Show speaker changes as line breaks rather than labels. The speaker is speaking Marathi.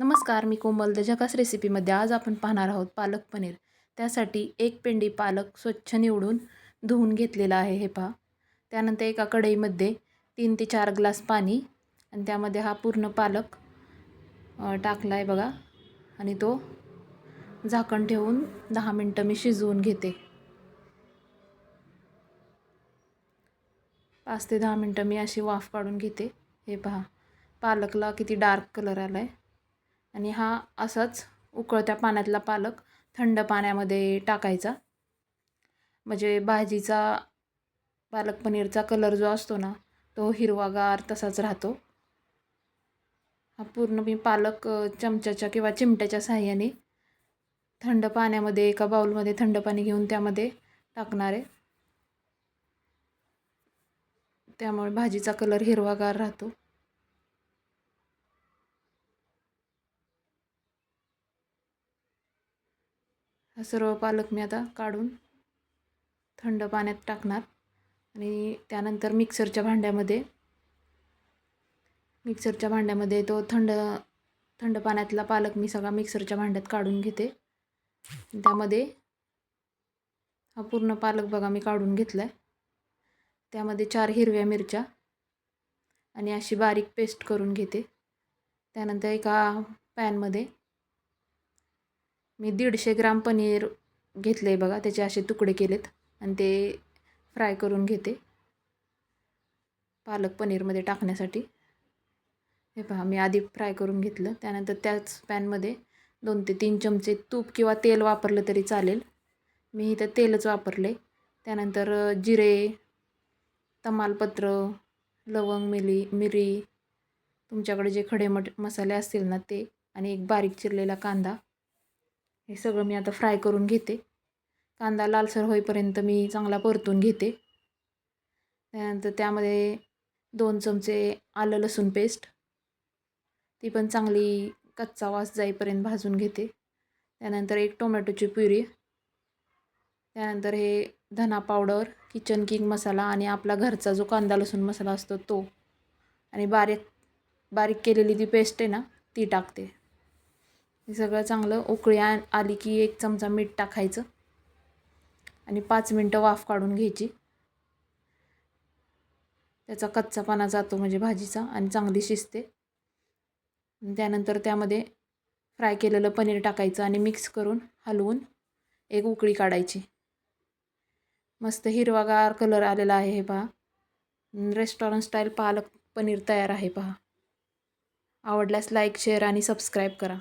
नमस्कार मी कोमल. द रेसिपीमध्ये आज आपण पाहणार आहोत पालक पनीर. त्यासाठी एक पेंडी पालक स्वच्छ निवडून धुवून घेतलेला आहे हे पहा. त्यानंतर एका कढईमध्ये तीन ते चार ग्लास पाणी आणि त्यामध्ये हा पूर्ण पालक टाकला आहे बघा. आणि तो झाकण ठेवून दहा मिनटं मी शिजवून घेते. पाच ते दहा मिनटं मी अशी वाफ काढून घेते. हे पहा. पालकला किती डार्क कलर आला आहे आणि हा असाच उकळत्या पाण्यातला पालक थंड पाण्यामध्ये टाकायचा. म्हणजे भाजीचा पालक पनीरचा कलर जो असतो ना तो हिरवागार तसाच राहतो. हा पूर्ण मी पालक चमच्याच्या किंवा चिमट्याच्या साह्याने थंड पाण्यामध्ये एका बाऊलमध्ये थंड पाणी घेऊन त्यामध्ये टाकणार आहे. त्यामुळे भाजीचा कलर हिरवागार राहतो. हा सर्व पालक मी आता काढून थंड पाण्यात टाकणार. आणि त्यानंतर मिक्सरच्या भांड्यामध्ये मिक्सरच्या भांड्यामध्ये तो थंड थंड पाण्यातला पालक मी सगळा मिक्सरच्या भांड्यात काढून घेते. त्यामध्ये हा पूर्ण पालक बघा मी काढून घेतला आहे त्यामध्ये चार हिरव्या मिरच्या आणि अशी बारीक पेस्ट करून घेते. त्यानंतर एका पॅनमध्ये मी दीडशे ग्राम पनीर घेतलं आहे बघा त्याचे असे तुकडे केलेत आणि ते फ्राय करून घेते. पालक पनीरमध्ये टाकण्यासाठी. हे पहा मी आधी फ्राय करून घेतलं त्यानंतर त्याच पॅनमध्ये दोन ते तीन चमचे तूप किंवा तेल वापरलं तरी चालेल. मी इथं तेलच वापरले त्यानंतर जिरे तमालपत्र लवंग मिली मिरी तुमच्याकडे जे खडे मट मसाले असतील ना ते आणि एक बारीक चिरलेला कांदा हे सगळं मी आता फ्राय करून घेते. कांदा लालसर होईपर्यंत मी चांगला परतून घेते. त्यानंतर त्यामध्ये दोन चमचे आलं लसूण पेस्ट ती पण चांगली कच्चा वास जाईपर्यंत भाजून घेते. त्यानंतर एक टोमॅटोची प्युरी. त्यानंतर हे धना पावडर किचन किंग मसाला आणि आपला घरचा जो कांदा लसूण मसाला असतो तो. आणि बारीक बारीक केलेली ती पेस्ट आहे ना ती टाकते. हे सगळं चांगलं उकळी आली की एक चमचा मीठ टाकायचं. आणि पाच मिनटं वाफ काढून घ्यायची. त्याचा कच्चापणा जातो म्हणजे भाजीचा आणि चांगली शिजते. त्यानंतर त्यामध्ये फ्राय केलेलं पनीर टाकायचं आणि मिक्स करून हलवून एक उकळी काढायची. मस्त हिरवागार कलर आलेला आहे हे पहा. रेस्टॉरंट स्टाईल पालक पनीर तयार आहे पहा. आवडल्यास लाईक शेअर आणि सबस्क्राईब करा.